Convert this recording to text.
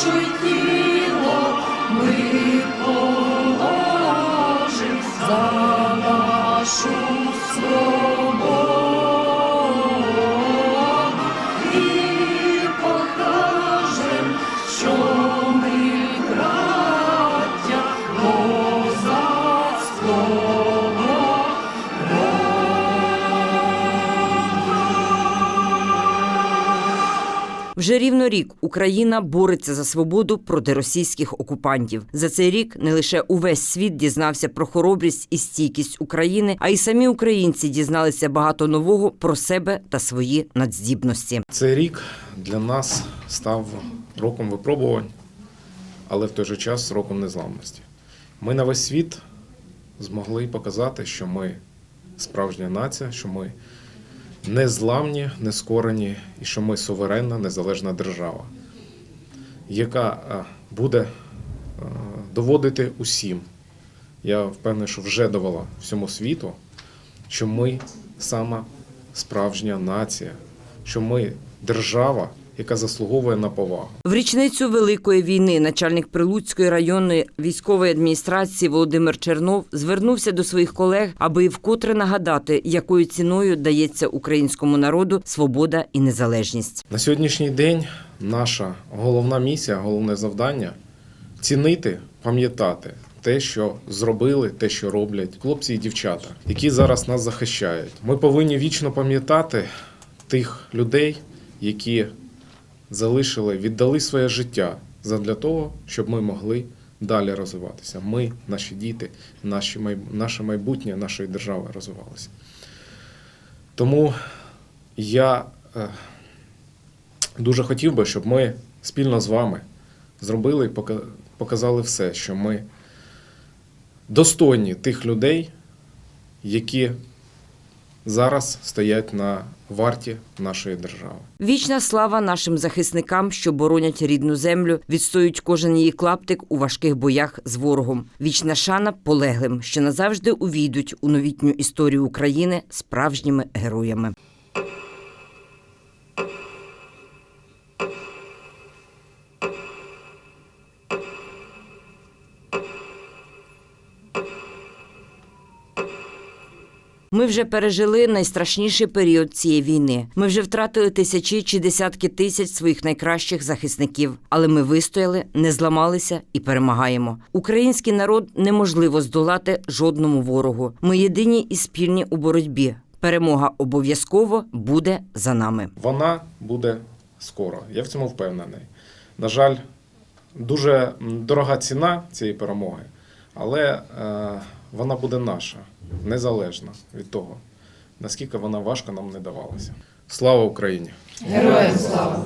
душу тіло ми положим за нашу свободу Вже рівно рік Україна бореться за свободу проти російських окупантів. За цей рік не лише увесь світ дізнався про хоробрість і стійкість України, а й самі українці дізналися багато нового про себе та свої надздібності. Цей рік для нас став роком випробувань, але в той же час роком незламності. Ми на весь світ змогли показати, що ми справжня нація, що ми незламні, нескорені і що ми суверенна, незалежна держава, яка е, буде е, доводити усім. Я впевнений, що вже довела всьому світу, що ми сама справжня нація, що ми держава, яка заслуговує на повагу. В річницю Великої війни начальник Прилуцької районної військової адміністрації Володимир Чернов звернувся до своїх колег, аби вкотре нагадати, якою ціною дається українському народу свобода і незалежність. На сьогоднішній день наша головна місія, головне завдання цінити, пам'ятати те, що зробили, те, що роблять хлопці і дівчата, які зараз нас захищають. Ми повинні вічно пам'ятати тих людей, які залишили, віддали своє життя задля того, щоб ми могли далі розвиватися. Ми, наші діти, наші наше майбутнє нашої держави розвивалося. Тому я е, дуже хотів би, щоб ми спільно з вами зробили і показали все, що ми достойні тих людей, які зараз стоять на варті нашої держави. Вічна слава нашим захисникам, що боронять рідну землю, відстоюють кожен її клаптик у важких боях з ворогом. Вічна шана полеглим, що назавжди увійдуть у новітню історію України справжніми героями. Ми вже пережили найстрашніший період цієї війни. Ми вже втратили тисячі чи десятки тисяч своїх найкращих захисників, але ми вистояли, не зламалися і перемагаємо. Український народ неможливо здолати жодному ворогу. Ми єдині і спільні у боротьбі. Перемога обов'язково буде за нами. Вона буде скоро. Я в цьому впевнений. На жаль, дуже дорога ціна цієї перемоги, але е, вона буде наша, незалежна від того, наскільки вона важко нам не давалася. Слава Україні! Героям слава!